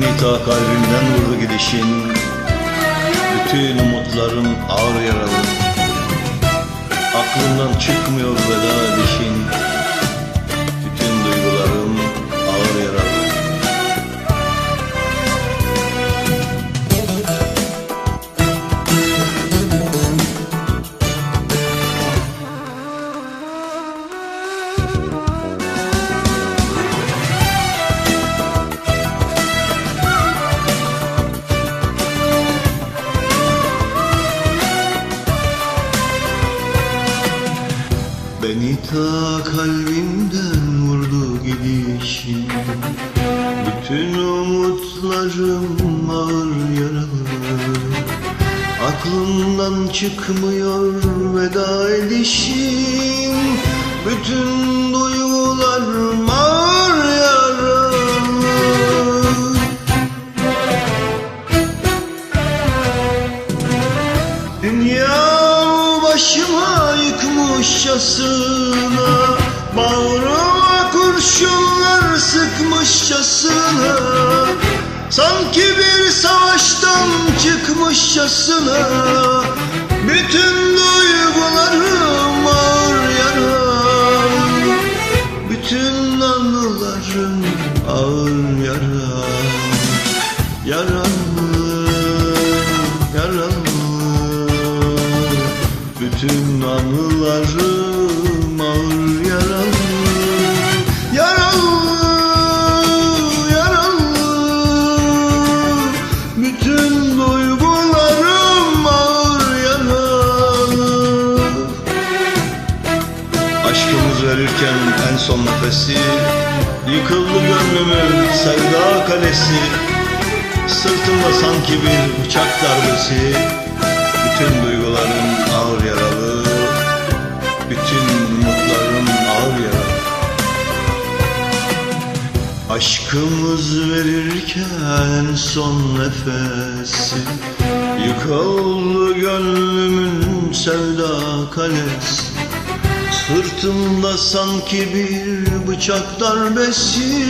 Beni ta kalbimden vurdu gidişin. Bütün umutlarım ağır yaralı. Aklımdan çıkmıyor veda edişin ta kalbimden vurdu gidişin Bütün umutlarım ağır yaralı. Aklımdan çıkmıyor veda edişin Bütün duygularım yıkmışçasına Bağrıma kurşunlar sıkmışçasına. Sanki bir savaştan çıkmışçasına. Bütün duygularım ağır yaram. Bütün anılarım ağır yaram. Yaralı, yaralı Bütün anılarım ağır yaralı Yaralı, yaralı. Bütün duygularım ağır yaralı. Aşkımız verirken en son nefesi Yıkıldı gönlümün sevda kalesi. Sırtımda sanki bir bıçak darbesi Aşkımız verirken son nefesi Yıkıldı gönlümün sevda kalesi Sırtımda sanki bir bıçak darbesi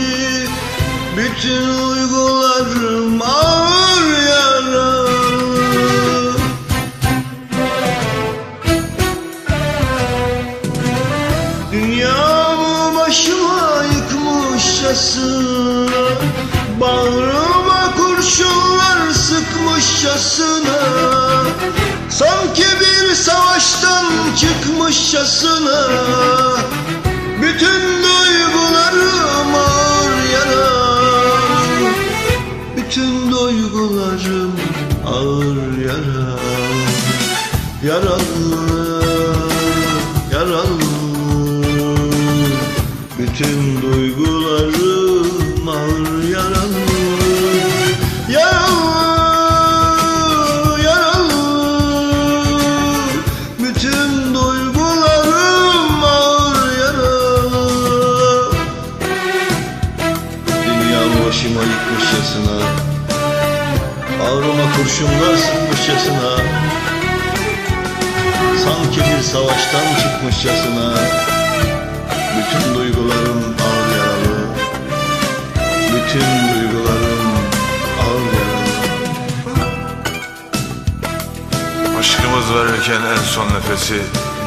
Bütün duygularım ağır yıkmışçasına Bağrıma kurşunlar sıkmışçasına. Sanki bir savaştan çıkmışçasına. Bütün duygularım ağır yara. Bütün duygularım ağır yara. Yaralı, yaralı. Bütün duygularım ağır yaralı. Yaralı, yaralı. Bütün duygularım ağır yaralı. Dünya başıma yıkmışçasına Ağrıma kurşunlar sıkmışçasına Sanki bir savaştan çıkmışçasına Bütün duygularım Verirken en son nefesi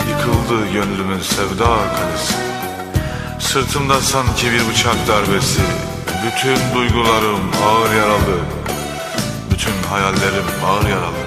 Yıkıldı gönlümün sevda kalesi. Sırtımda sanki bir bıçak darbesi Bütün duygularım ağır yaralı. Bütün hayallerim ağır yaralı